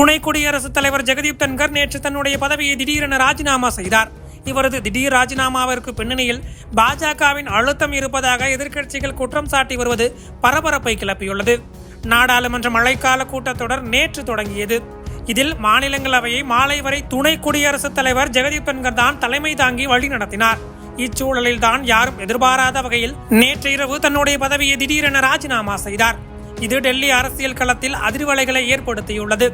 துணை குடியரசுத் தலைவர் ஜெகதீப் தன்கர் நேற்று தன்னுடைய பதவியை திடீரென ராஜினாமா செய்தார். இவரது திடீர் ராஜினாமாவிற்கு பின்னணியில் பாஜகவின் அழுத்தம் இருப்பதாக எதிர்க்கட்சிகள் குற்றம் சாட்டி வருவது பரபரப்பை கிளப்பியுள்ளது. நாடாளுமன்ற மழைக்கால கூட்டத்தொடர் நேற்று தொடங்கியது. இதில் மாநிலங்களவையை மாலை வரை துணை குடியரசுத் தலைவர் ஜெகதீப் தன்கர் தான் தலைமை தாங்கி வழி நடத்தினார். இச்சூழலில் தான் யாரும் எதிர்பாராத வகையில் நேற்று இரவு தன்னுடைய பதவியை திடீரென ராஜினாமா செய்தார். இது டெல்லி அரசியல் களத்தில் அதிர்வலைகளை ஏற்படுத்தியுள்ளது.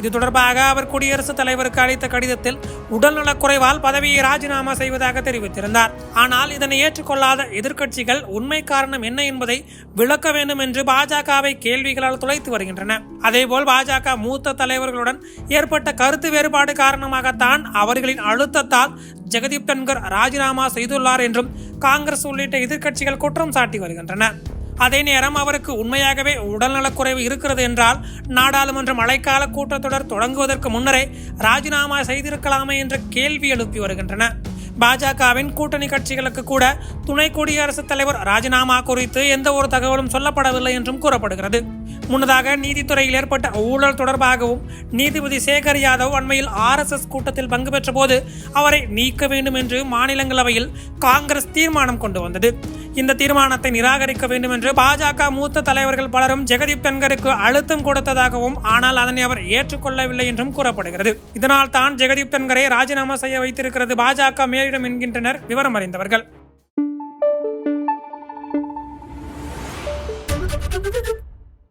இது தொடர்பாக அவர் குடியரசுத் தலைவருக்கு அளித்த கடிதத்தில் உடல்நலக்குறைவால் பதவியை ராஜினாமா செய்வதாக தெரிவித்திருந்தார். ஆனால் இதனை ஏற்றுக்கொள்ளாத எதிர்க்கட்சிகள் உண்மை காரணம் என்ன என்பதை விளக்க வேண்டும் என்று பாஜகவை கேள்விகளால் துளைத்து வருகின்றன. அதேபோல் பாஜக மூத்த தலைவர்களுடன் ஏற்பட்ட கருத்து வேறுபாடு காரணமாகத்தான் அவர்களின் அழுத்தத்தால் ஜெகதீப் தன்கர் ராஜினாமா செய்துள்ளார் என்றும் காங்கிரஸ் உள்ளிட்ட எதிர்க்கட்சிகள் குற்றம் சாட்டி வருகின்றன. அதே நேரம் அவருக்கு உண்மையாகவே உடல்நலக்குறைவு இருக்கிறது என்றால் நாடாளுமன்ற மழைக்கால கூட்டத்தொடர் தொடங்குவதற்கு முன்னரே ராஜினாமா செய்திருக்கலாமே என்ற கேள்வி எழுப்பி வருகின்றன. பாஜகவின் கூட்டணி கட்சிகளுக்கு கூட துணை குடியரசுத் தலைவர் ராஜினாமா குறித்து எந்த ஒரு தகவலும் சொல்லப்படவில்லை என்றும் கூறப்படுகிறது. முன்னதாக நீதித்துறையில் ஏற்பட்ட ஊழல் தொடர்பாகவும் நீதிபதி சேகர் யாதவ் அண்மையில் ஆர்எஸ்எஸ் கூட்டத்தில் பங்கு பெற்ற போது அவரை நீக்க வேண்டும் என்று மாநிலங்களவையில் காங்கிரஸ் தீர்மானம் கொண்டு வந்தது. இந்த தீர்மானத்தை நிராகரிக்க வேண்டும் என்று பாஜக மூத்த தலைவர்கள் பலரும் ஜெகதீப் தன்கருக்கு அழுத்தம் கொடுத்ததாகவும் ஆனால் அதனை அவர் ஏற்றுக்கொள்ளவில்லை என்றும் கூறப்படுகிறது. இதனால் தான் ஜெகதீப் தன்கரை ராஜினாமா செய்ய வைத்திருக்கிறது பாஜக மேலிடம் என்கின்றனர் விவரம் அறிந்தவர்கள்.